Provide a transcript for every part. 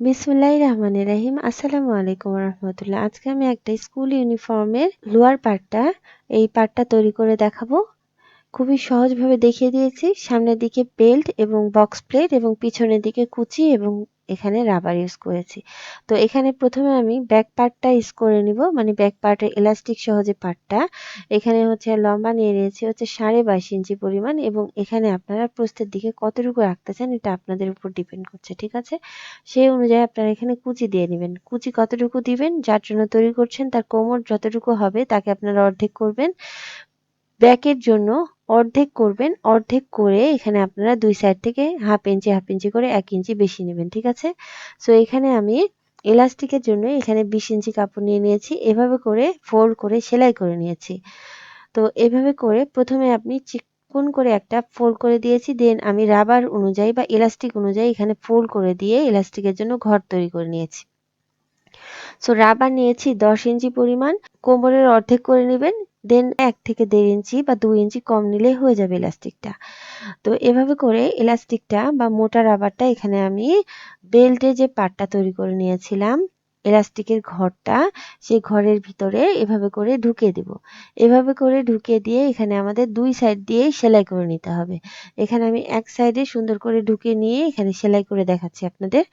বিসমুল্লাহির রহমানির রাহিম। আসসালামু আলাইকুম রহমতুল্লাহ। আজকে আমি একটা স্কুল ইউনিফর্মের লোয়ার পার্টটা এই পার্টটা তৈরি করে দেখাবো। খুবই সহজভাবে দেখিয়ে দিয়েছি। সামনের দিকে বেল্ট এবং বক্স প্লেট এবং পিছনের দিকে কুচি এবং এখানে রাবার ইউজ করেছি। তো এখানে প্রথমে আমি ব্যাক পার্টটা ইউজ করে নিব। মানে ব্যাক পার্টের এলাস্টিক সহ যে পার্টটা এখানে হচ্ছে লম্বা নিয়ে নিয়েছি হচ্ছে সাড়ে বাইশ ইঞ্চি পরিমাণ এবং এখানে আপনারা প্রস্থের দিকে কতটুকু রাখতে চান এটা আপনাদের উপর ডিপেন্ড করছে, ঠিক আছে? সেই অনুযায়ী আপনারা এখানে কুচি দিয়ে নেবেন। কুচি কতটুকু দিবেন, যার জন্য তৈরি করছেন, তার কোমর যতটুকু হবে তাকে আপনারা অর্ধেক করবেন। ব্যাকের জন্য অর্ধেক করবেন, অর্ধেক করে এখানে আপনারা দুই সাইড থেকে হাফ ইঞ্চি হাফ ইঞ্চি করে এক ইঞ্চি বেশি নেবেন, ঠিক আছে? সো এখানে আমি এলাস্টিকের জন্য এখানে বিশ ইঞ্চি কাপড় নিয়ে নিয়েছি, এভাবে করে ফোল্ড করে সেলাই করে নিয়েছি। তো, এভাবে করে প্রথমে আপনি চিকন করে একটা ফোল্ড করে দিয়েছি দেন আমি রাবার অনুযায়ী বা এলাস্টিক অনুযায়ী এখানে ফোল্ড করে দিয়ে এলাস্টিকের জন্য ঘর তৈরি করে নিয়েছি। সো রাবার নিয়েছি দশ ইঞ্চি পরিমাণ, কোমরের অর্ধেক করে নেবেন দেন এক থেকে দেড় ইঞ্চি বা দুই ইঞ্চি কম নিলে হয়ে যাবে ইলাস্টিকটা। তো এভাবে করে ইলাস্টিকটা বা মোটা রাবারটা এখানে আমি বেল্টে যে পাটটা তৈরি করে নিয়েছিলাম এলাস্টিকের ঘরটা সেই ঘরের ভিতরে এভাবে করে ঢুকিয়ে দেব। এভাবে করে ঢুকিয়ে দিয়ে এখানে আমাদের দুই সাইড দিয়ে সেলাই করে নিতে হবে। এখানে আমি এক সাইডে সুন্দর করে ঢুকিয়ে নিয়ে এখানে সেলাই করে দেখাচ্ছি আপনাদের।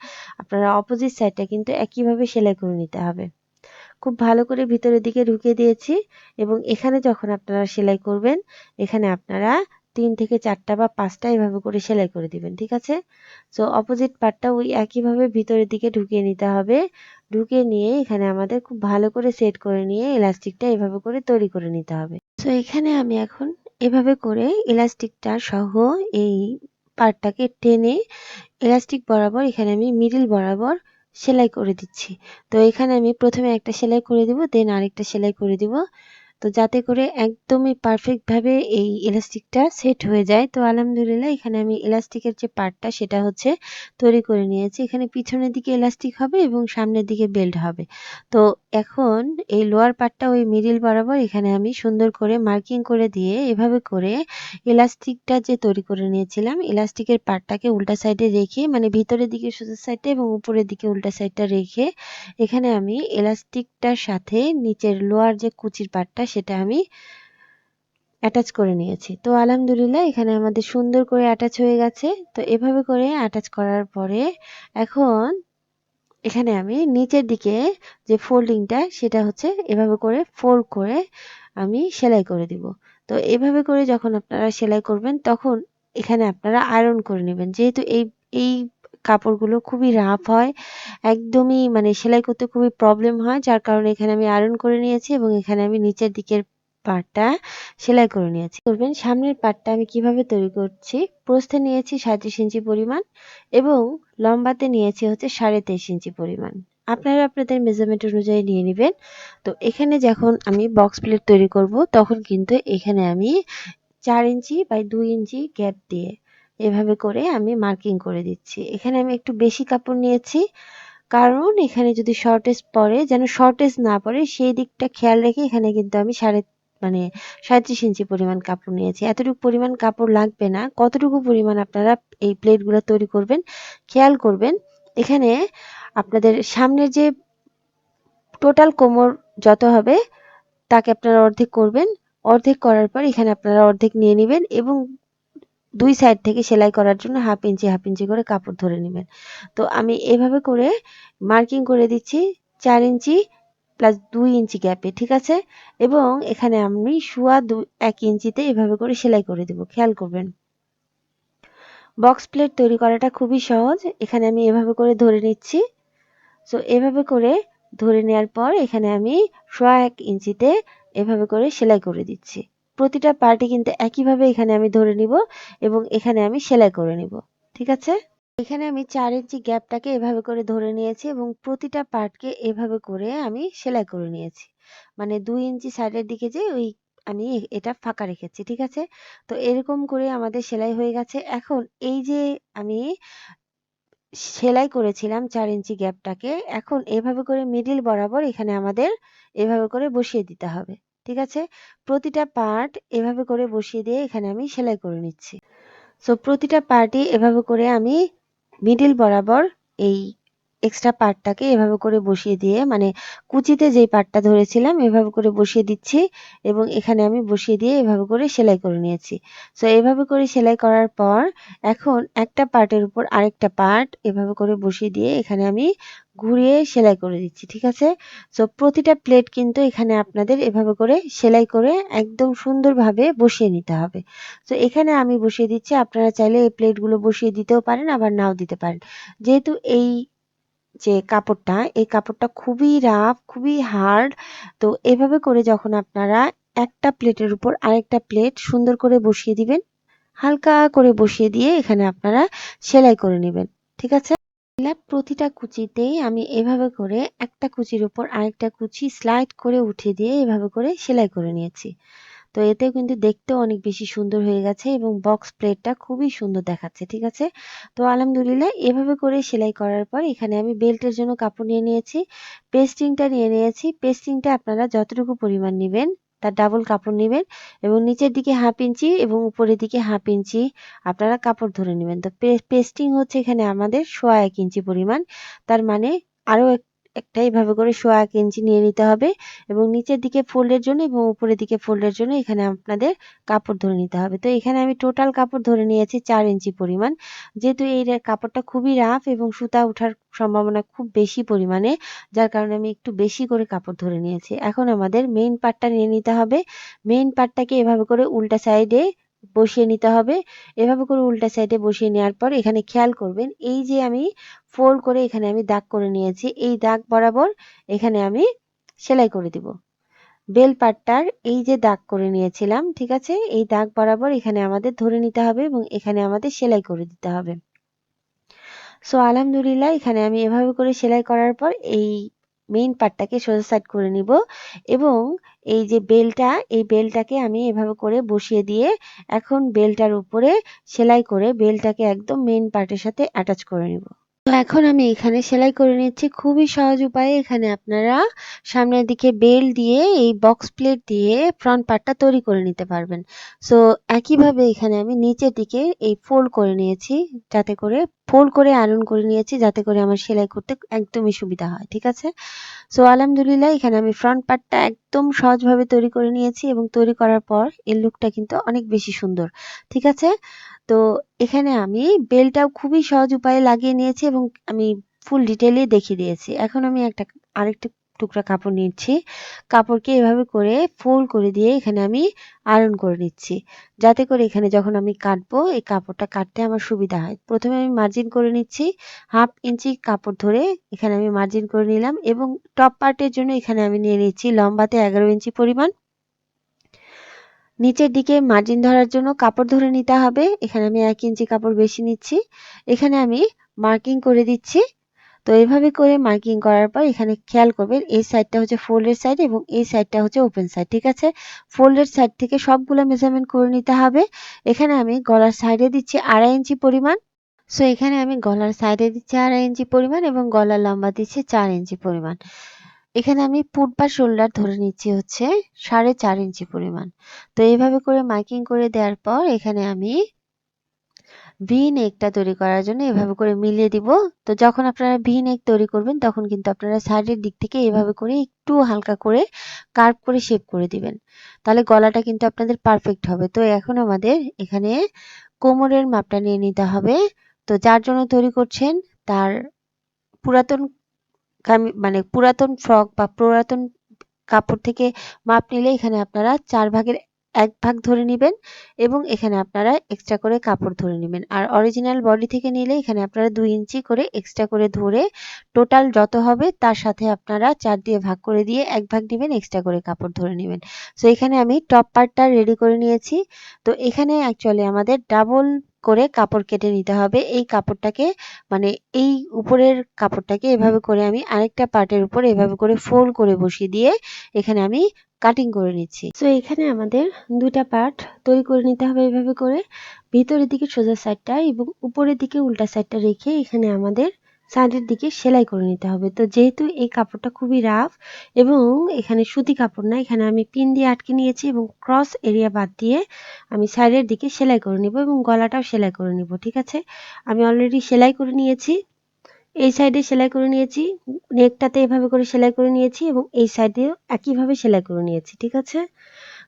আপনারা অপোজিট সাইডটা কিন্তু একইভাবে সেলাই করে নিতে হবে। খুব ভালো করে ভিতরের দিকে ঢুকিয়ে দিয়েছি এবং এখানে যখন আপনারা সেলাই করবেন, এখানে আপনারা তিন থেকে চারটা বা পাঁচটা এভাবে করে সেলাই করে দিবেন, ঠিক আছে? সো অপোজিট পার্টটা ওই একইভাবে ভিতরের দিকে ঢুকিয়ে নিতে হবে। ঢুকিয়ে নিয়ে এখানে আমাদের খুব ভালো করে সেট করে নিয়ে এলাস্টিকটা এভাবে করে তৈরি করে নিতে হবে। সো এখানে আমি এখন এভাবে করে এলাস্টিকটা সহ এই পার্টটাকে টেনে এলাস্টিক বরাবর এখানে আমি মিডিল বরাবর সেলাই করে দিচ্ছি। তো এখানে আমি প্রথমে একটা সেলাই করে দিব দেন আরেকটা সেলাই করে দিব। তো যাতে করে একদমই পারফেক্টভাবে এই ইলাস্টিকটা সেট হয়ে যায়। তো আলহামদুলিল্লাহ এখানে আমি ইলাস্টিকের যে পার্টটা সেটা হচ্ছে তৈরি করে নিয়েছি। এখানে পিছনের দিকে ইলাস্টিক হবে এবং সামনের দিকে বেল্ট হবে। তো এখন এই লোয়ার পার্টটা ওই মিডিল বরাবর এখানে আমি সুন্দর করে মার্কিং করে দিয়ে এভাবে করে ইলাস্টিকটা যে তৈরি করে নিয়েছিলাম ইলাস্টিকের পার্টটাকে উল্টা সাইডে রেখে মানে ভিতরের দিকে সোজা সাইডটা এবং উপরের দিকে উল্টা সাইডটা রেখে এখানে আমি ইলাস্টিকটার সাথে নিচের লোয়ার যে কুচির পার্টটা সেটা আমি অ্যাটাচ করে নিয়েছি। তো আলহামদুলিল্লাহ এখানে আমাদের সুন্দর করে অ্যাটাচ হয়ে গেছে। তো এভাবে করে অ্যাটাচ করার পরে এখন এখানে আমি নিচের দিকে যে ফোল্ডিংটা সেটা হচ্ছে এভাবে করে ফোল্ড করে আমি সেলাই করে দিব। তো এভাবে করে যখন আপনারা সেলাই করবেন, তখন এখানে আপনারা আয়রন করে নেবেন। যেহেতু এই এই কাপড়গুলো খুবই রাফ হয়। একদমই মানে সেলাই করতে খুবই প্রবলেম হয়, যার কারণে এখানে আমি আয়রন করে নিয়েছি এবং এখানে আমি নিচের দিকের পার্টটা সেলাই করে নিয়েছি। করবেন, সামনের পার্টটা আমি কীভাবে তৈরি করছি? প্রস্থে নিয়েছি সাঁত্রিশ ইঞ্চি পরিমাণ এবং লম্বাতে নিয়েছি হচ্ছে সাড়ে তেইশ ইঞ্চি পরিমাণ। আপনারা আপনাদের মেজারমেন্ট অনুযায়ী নিয়ে নেবেন। তো এখানে যখন আমি বক্স প্লেট তৈরি করব, তখন কিন্তু এখানে আমি চার ইঞ্চি বাই দুই ইঞ্চি গ্যাপ দিয়ে এভাবে করে আমি মার্কিং করে দিচ্ছি। এখানে আমি একটু বেশি কাপড় নিয়েছি, কারণ এখানে যদি শর্টেজ পরে যেন শর্টেজ না পড়ে, সেই দিকটা খেয়াল রেখে এখানে কিন্তু আমি সাড়ে মানে সাঁত্রিশ ইঞ্চি পরিমাণ কাপড় নিয়েছি। এতটুকু পরিমাণ কাপড় লাগবে না। কতটুকু পরিমাণ আপনারা এই প্লেটগুলো তৈরি করবেন, খেয়াল করবেন। এখানে আপনাদের সামনের যে টোটাল কোমর যত হবে, তাকে আপনারা অর্ধেক করবেন। অর্ধেক করার পর এখানে আপনারা অর্ধেক নিয়ে নেবেন এবং দুই সাইড থেকে সেলাই করার জন্য হাফ ইঞ্চি হাফ ইঞ্চি করে কাপড় ধরে নেবেন। তো আমি এভাবে করে মার্কিং করে দিচ্ছি চার ইঞ্চি প্লাস দুই ইঞ্চি গ্যাপে ঠিক আছে? এবং এখানে আমি শুয়া দু, এক ইঞ্চিতে এভাবে করে সেলাই করে দেব, খেয়াল করবেন। বক্স প্লেট তৈরি করাটা খুবই সহজ। এখানে আমি এভাবে করে ধরে নিচ্ছি। সো এভাবে করে ধরে নেওয়ার পর এখানে আমি সোয়া এক ইঞ্চিতে এভাবে করে সেলাই করে দিচ্ছি। প্রতিটা পার্টি কিন্তু একইভাবে এখানে আমি ধরে নিব এবং এখানে আমি সেলাই করে নিব, ঠিক আছে? এখানে আমি চার ইঞ্চি গ্যাপটাকে এভাবে করে ধরে নিয়েছি এবং প্রতিটা পার্টকে এভাবে করে আমি সেলাই করে নিয়েছি। মানে দুই ইঞ্চি সাইডের দিকে যে ওই আমি এটা ফাঁকা রেখেছি, ঠিক আছে? তো এরকম করে আমাদের সেলাই হয়ে গেছে। এখন এই যে আমি সেলাই করেছিলাম চার ইঞ্চি গ্যাপটাকে, এখন এভাবে করে মিডিল বরাবর এখানে আমাদের এভাবে করে বসিয়ে দিতে হবে। ঠিক আছে? প্রতিটা পার্ট এভাবে করে বসিয়ে দিয়ে এখানে আমি সেলাই করে নিচ্ছি। সো প্রতিটা পার্টই এভাবে করে আমি মিডিল বরাবর এই এক্সট্রা পার্টটাকে এভাবে করে বসিয়ে দিয়ে মানে কুচিতে যেই পার্টটা ধরেছিলাম এভাবে করে বসিয়ে দিচ্ছি এবং এখানে আমি বসিয়ে দিয়ে এভাবে করে সেলাই করে নিয়েছি। সো এভাবে করে সেলাই করার পর এখন একটা পার্টের উপর আরেকটা পার্ট এভাবে করে বসিয়ে দিয়ে এখানে আমি ঘুরিয়ে সেলাই করে দিচ্ছি, ঠিক আছে? সো প্রতিটা প্লেট কিন্তু এখানে আপনাদের এভাবে করে সেলাই করে একদম সুন্দরভাবে বসিয়ে নিতে হবে। তো এখানে আমি বসিয়ে দিচ্ছি, আপনারা চাইলে এই প্লেটগুলো বসিয়ে দিতেও পারেন, আবার নাও দিতে পারেন। যেহেতু এই যে কাপড়টা, এই কাপড়টা খুবই রাফ খুবই হার্ড তো এভাবে করে যখন আপনারা একটা প্লেটের উপর আরেকটা প্লেট সুন্দর করে বসিয়ে দিবেন, হালকা করে বসিয়ে দিয়ে এখানে আপনারা সেলাই করে নেবেন, ঠিক আছে? প্রতিটা কুচিতেই আমি এভাবে করে একটা কুচির উপর আরেকটা কুচি স্লাইড করে উঠিয়ে দিয়ে এভাবে করে সেলাই করে নিয়েছি। তো এতেও কিন্তু দেখতেও অনেক বেশি সুন্দর হয়ে গেছে এবং বক্স প্লেটটা খুবই সুন্দর দেখাচ্ছে, ঠিক আছে? তো আলহামদুলিল্লাহ, এভাবে করে সেলাই করার পর এখানে আমি বেল্টের জন্য কাপড় নিয়ে নিয়েছি পেস্টিংটা নিয়ে নিয়েছি পেস্টিংটা আপনারা যতটুকু পরিমাণ নেবেন তার ডাবল কাপড় নেবেন এবং নিচের দিকে হাফ ইঞ্চি এবং উপরের দিকে হাফ ইঞ্চি আপনারা কাপড় ধরে নেবেন। তো পেস্টিং হচ্ছে এখানে আমাদের সোয়া এক ইঞ্চি পরিমাণ, তার মানে আরও এক একটা এভাবে করে সোয়া এক ইঞ্চি নিয়ে নিতে হবে এবং নিচের দিকে ফোল্ডের জন্য এবং উপরের দিকে ফোল্ডের জন্য এখানে আপনাদের কাপড় ধরে নিতে হবে। তো এখানে আমি টোটাল কাপড় ধরে নিয়েছি চার ইঞ্চি পরিমাণ। যেহেতু এই কাপড়টা খুবই রাফ এবং সুতা ওঠার সম্ভাবনা খুব বেশি পরিমাণে, যার কারণে আমি একটু বেশি করে কাপড় ধরে নিয়েছি। এখন আমাদের মেইন পার্টটা নিয়ে নিতে হবে। মেইন পার্টটাকে এভাবে করে উল্টা সাইডে বসিয়ে নিতে হবে। এভাবে করে উল্টা সাইডে বসিয়ে নেওয়ার পর এখানে খেয়াল করবেন, এই যে আমি ফোল্ড করে এখানে আমি দাগ করে নিয়েছি, এই দাগ বরাবর এখানে আমি সেলাই করে দিব। বেল পাটটার এই যে দাগ করে নিয়েছিলাম, ঠিক আছে? এই দাগ বরাবর এখানে আমাদের ধরে নিতে হবে এবং এখানে আমাদের সেলাই করে দিতে হবে। সো আলহামদুলিল্লাহ, এখানে আমি এভাবে করে সেলাই করার পর এই মেইন পার্টটাকে সোজা সাইড করে নিব এবং এই যে বেলটা, এই বেলটাকে আমি এভাবে করে বসিয়ে দিয়ে এখন বেলটার উপরে সেলাই করে বেলটাকে একদম মেইন পার্টের সাথে অ্যাটাচ করে নিব। তো এখন আমি এখানে সেলাই করে নিচ্ছি। খুবই সহজ উপায়ে এখানে আপনারা সামনের দিকে বেল দিয়ে এই বক্স প্লেট দিয়ে ফ্রন্ট পার্টটা তৈরি করে নিতে পারবেন। সো একইভাবে এখানে আমি নিচের দিকে এই ফোল্ড করে নিয়েছি, যাতে করে ফোল্ড করে আয়রন করে নিয়েছি, যাতে করে আমার সেলাই করতে একদমই সুবিধা হয়, ঠিক আছে? সো আলহামদুলিল্লাহ এখানে আমি ফ্রন্ট পার্টটা একদম সহজভাবে তৈরি করে নিয়েছি এবং তৈরি করার পর এর লুকটা কিন্তু অনেক বেশি সুন্দর, ঠিক আছে? তো এখানে আমি বেলটাও খুবই সহজ উপায়ে লাগিয়ে নিয়েছি এবং আমি ফুল ডিটেলে দেখিয়ে দিয়েছি। এখন আমি একটা আরেকটা টুকরা কাপড় নিচ্ছি। কাপড়কে এভাবে করে ফোল্ড করে দিয়ে এখানে আমি আয়রন করে নিচ্ছি। যাতে করে এখানে যখন আমি কাটবো, এই কাপড়টা কাটতে আমার সুবিধা হয়। প্রথমে আমি মার্জিন করে নিচ্ছি। হাফ ইঞ্চি কাপড় ধরে এখানে আমি মার্জিন করে নিলাম এবং টপ পার্টের জন্য এখানে আমি নিয়ে নিচ্ছি লম্বাতে এগারো ইঞ্চি পরিমাণ। নিচের দিকে মার্জিন ধরার জন্য কাপড় ধরে নিতে হবে। এখানে আমি এক ইঞ্চি কাপড় বেশি নিচ্ছি। এখানে আমি মার্কিং করে দিচ্ছি। তো এইভাবে করে মার্কিং করার পর এখানে খেয়াল করবেন, এই সাইডটা হচ্ছে ফোল্ডের সাইড এবং এই সাইডটা হচ্ছে ওপেন সাইড ঠিক আছে? ফোল্ডের সাইড থেকে সবগুলো মেজারমেন্ট করে নিতে হবে। এখানে আমি গলার সাইডে দিচ্ছি আড়াই ইঞ্চি পরিমাণ। সো এখানে আমি গলার সাইডে দিচ্ছি আড়াই ইঞ্চি পরিমাণ এবং গলার লম্বা দিচ্ছি চার ইঞ্চি পরিমাণ। এখানে আমি পুট বা শোল্ডার ধরে নিচ্ছি হচ্ছে সাড়ে চার ইঞ্চি পরিমাণ। তো এইভাবে করে মার্কিং করে দেওয়ার পর এখানে আমি ভি নেকটা তৈরি করার জন্য এভাবে করে মিলিয়ে দিব। তো যখন আপনারা ভি নেক তৈরি করবেন, তখন কিন্তু আপনারা সাইডের দিক থেকে এভাবে করে একটু হালকা করে কার্ভ করে শেপ করে দিবেন। তাহলে গলাটা কিন্তু আপনাদের পারফেক্ট হবে। তো এখন আমাদের এখানে কোমরের মাপটা নিয়ে নিতে হবে। তো যার জন্য তৈরি করছেন, তার পুরাতন মানে পুরাতন ফ্রক বা পুরাতন কাপড় থেকে মাপ নিলে এখানে আপনারা চার ভাগের এক ভাগ ধরে নেবেন এবং এখানে আপনারা এক্সট্রা করে কাপড় ধরে নেবেন। আর অরিজিনাল বডি থেকে নিলে এখানে আপনারা দুই ইঞ্চি করে এক্সট্রা করে ধরে টোটাল যত হবে তার সাথে আপনারা চার দিয়ে ভাগ করে দিয়ে এক ভাগ নেবেন এক্সট্রা করে কাপড় ধরে নেবেন। সো এখানে আমি টপ পার্টটা রেডি করে নিয়েছি। তো, এখানে অ্যাকচুয়ালি আমাদের ডাবল করে কাপড় কেটে নিতে হবে। এই কাপড়টাকে মানে এই উপরের কাপড়টাকে এভাবে করে আমি আরেকটা পার্টের উপর এভাবে করে ফোল্ড করে বসিয়ে দিয়ে এখানে আমি কাটিং করে নিচ্ছি। তো এখানে আমাদের দুটা পার্ট তৈরি করে নিতে হবে এভাবে করে। ভিতরের দিকে সোজা সাইডটা এবং উপরের দিকে উল্টা সাইডটা রেখে এখানে আমাদের সাইডের দিকে সেলাই করে নিতে হবে। তো যেহেতু এই কাপড়টা খুবই রাফ এবং এখানে সুতি কাপড় না, এখানে আমি পিন দিয়ে আটকে নিয়েছি এবং ক্রস এরিয়া বাদ দিয়ে আমি সাইডের দিকে সেলাই করে নিব এবং গলাটাও সেলাই করে নিব, ঠিক আছে? আমি অলরেডি সেলাই করে নিয়েছি। এই সাইডে সেলাই করে নিয়েছি নেকটাতে এভাবে করে সেলাই করে নিয়েছি এবং এই সাইডেও একইভাবে সেলাই করে নিয়েছি, ঠিক আছে?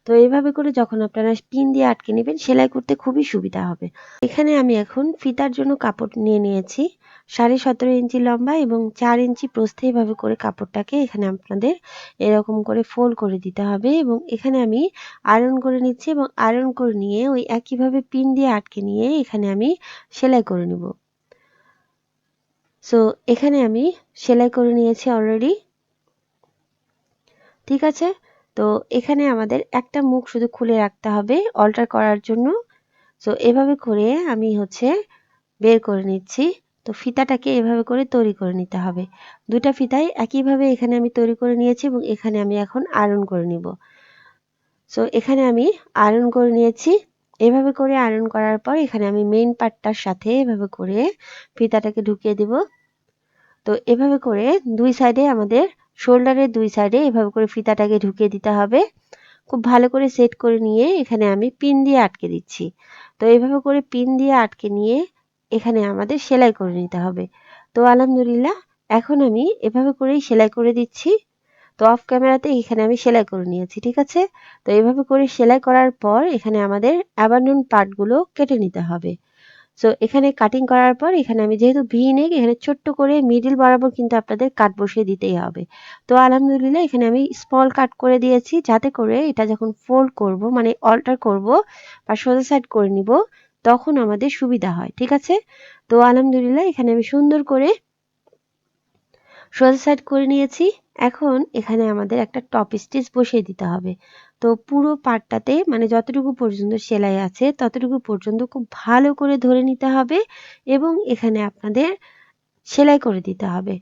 তো এইভাবে করে যখন আপনারা পিন দিয়ে আটকে নেবেন, সেলাই করতে খুবই সুবিধা হবে। এখানে আমি এখন ফিতার জন্য কাপড় নিয়ে নিয়েছি। সাড়ে সতেরো ইঞ্চি লম্বা এবং চার ইঞ্চি প্রস্থে এভাবে করে কাপড়টাকে এখানে আপনাদের এরকম করে ফোল্ড করে দিতে হবে এবং এখানে আমি আয়রন করে নিচ্ছি এবং আয়রন করে নিয়ে ওই একইভাবে পিন দিয়ে আটকে নিয়ে এখানে আমি সেলাই করে নিব। সো এখানে আমি সেলাই করে নিয়েছি অলরেডি ঠিক আছে? তো এখানে আমাদের একটা মুখ শুধু খুলে রাখতে হবে অল্টার করার জন্য। সো এভাবে করে আমি হচ্ছে বের করে নিচ্ছি। তো ফিতাটাকে এভাবে করে তৈরি করে নিতে হবে। দুটা ফিতাই একইভাবে এখানে আমি তৈরি করে নিয়েছি এবং এখানে আমি এখন আয়রন করে নিব। সো এখানে আমি আয়রন করে নিয়েছি। এভাবে করে আয়রন করার পর এখানে আমি মেইন পার্টটার সাথে এভাবে করে ফিতাটাকে ঢুকিয়ে দেব। তো এভাবে করে দুই সাইডে আমাদের শোল্ডারের দুই সাইডে এভাবে করে ফিতাটাকে ঢুকিয়ে দিতে হবে। খুব ভালো করে সেট করে নিয়ে এখানে আমি পিন দিয়ে আটকে দিচ্ছি। তো এভাবে করে পিন দিয়ে আটকে নিয়ে এখানে আমাদের সেলাই করে নিতে হবে। তো আলহামদুলিল্লাহ, এখন আমি এভাবে করেই সেলাই করে দিচ্ছি। তো অফ ক্যামেরাতে এখানে আমি সেলাই করে নিয়েছি, ঠিক আছে? তো এভাবে করে সেলাই করার পর এখানে আমাদের অ্যাবান্ডন পার্টগুলো কেটে নিতে হবে। সো এখানে কাটিং করার পর এখানে আমি যেহেতু ভি নেক এখানে ছোট্ট করে মিডিল বরাবর কিন্তু আপনাদের কাট বসিয়ে দিতেই হবে। তো আলহামদুলিল্লাহ, এখানে আমি স্মল কাট করে দিয়েছি, যাতে করে এটা যখন ফোল্ড করব মানে অল্টার করব বা সোজা সাইড করে নিব তখন আমাদের সুবিধা হয়, ঠিক আছে? তো আলহামদুলিল্লাহ এখানে আমি সুন্দর করে সোজা সাইড করে নিয়েছি। এখন এখানে আমাদের একটা টপ স্টিচ বসিয়ে দিতে হবে। তো পুরো পাটটাতে মানে যতটুকু পর্যন্ত সেলাই আছে, ততটুকু পর্যন্ত খুব ভালো করে ধরে নিতে হবে এবং এখানে আপনাদের সেলাই করে দিতে হবে।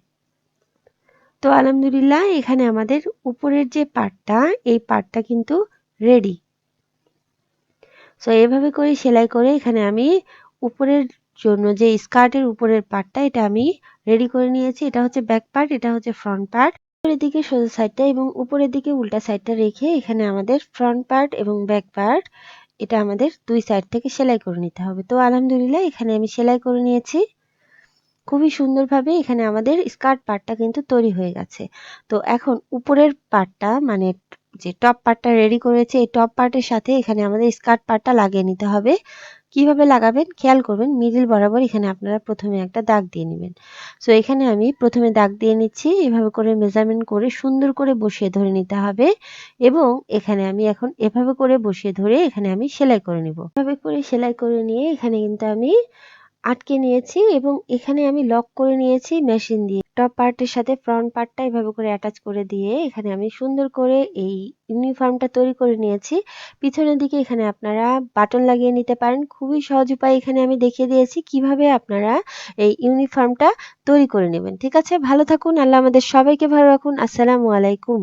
তো আলহামদুলিল্লাহ এখানে আমাদের উপরের যে পাটটা, এই পাটটা কিন্তু রেডি সো এভাবে করে সেলাই করে এখানে আমি উপরের জন্য যে স্কার্টের উপরের পার্টটা এটা আমি রেডি করে নিয়েছি। এটা হচ্ছে ব্যাক পার্ট এটা হচ্ছে ফ্রন্ট পার্ট উপরের দিকে সোজা সাইডটা এবং উপরের দিকে উল্টা সাইডটা রেখে এখানে আমাদের ফ্রন্ট পার্ট এবং ব্যাক পার্ট এটা আমাদের দুই সাইড থেকে সেলাই করে নিতে হবে। তো, আলহামদুলিল্লাহ, এখানে আমি সেলাই করে নিয়েছি। খুবই সুন্দরভাবে এখানে আমাদের স্কার্ট পার্টটা কিন্তু তৈরি হয়ে গেছে। তো, এখন উপরের পার্টটা মানে যে টপ পার্টটা রেডি করেছে, এই টপ পার্টের সাথে এখানে আমাদের স্কার্ট পার্টটা লাগিয়ে নিতে হবে। কীভাবে লাগাবেন? খেয়াল করবেন মিডিল বরাবর এখানে আপনারা প্রথমে একটা দাগ দিয়ে নেবেন। সো এখানে আমি প্রথমে দাগ দিয়ে নিচ্ছি, এভাবে করে মেজারমেন্ট করে সুন্দর করে বসিয়ে ধরে নিতে হবে এবং এখানে আমি এখন এভাবে করে বসিয়ে ধরে এখানে আমি সেলাই করে নিব। এভাবে করে সেলাই করে নিয়ে এখানে কিন্তু আমি আটকে নিয়েছি এবং এখানে আমি লক করে নিয়েছি মেশিন দিয়ে। টপ পার্টের সাথে ফ্রন্ট পার্টটা এভাবে করে অ্যাটাচ করে দিয়ে এখানে আমি সুন্দর করে এই ইউনিফর্মটা তৈরি করে নিয়েছি। পিছনের দিকে এখানে আপনারা বাটন লাগিয়ে নিতে পারেন। খুবই সহজ উপায় এখানে আমি দেখিয়ে দিয়েছি কীভাবে আপনারা এই ইউনিফর্মটা তৈরি করে নেবেন। ঠিক আছে? ভালো থাকুন। আল্লাহ আমাদের সবাইকে ভালো রাখুন। আসসালামু আলাইকুম।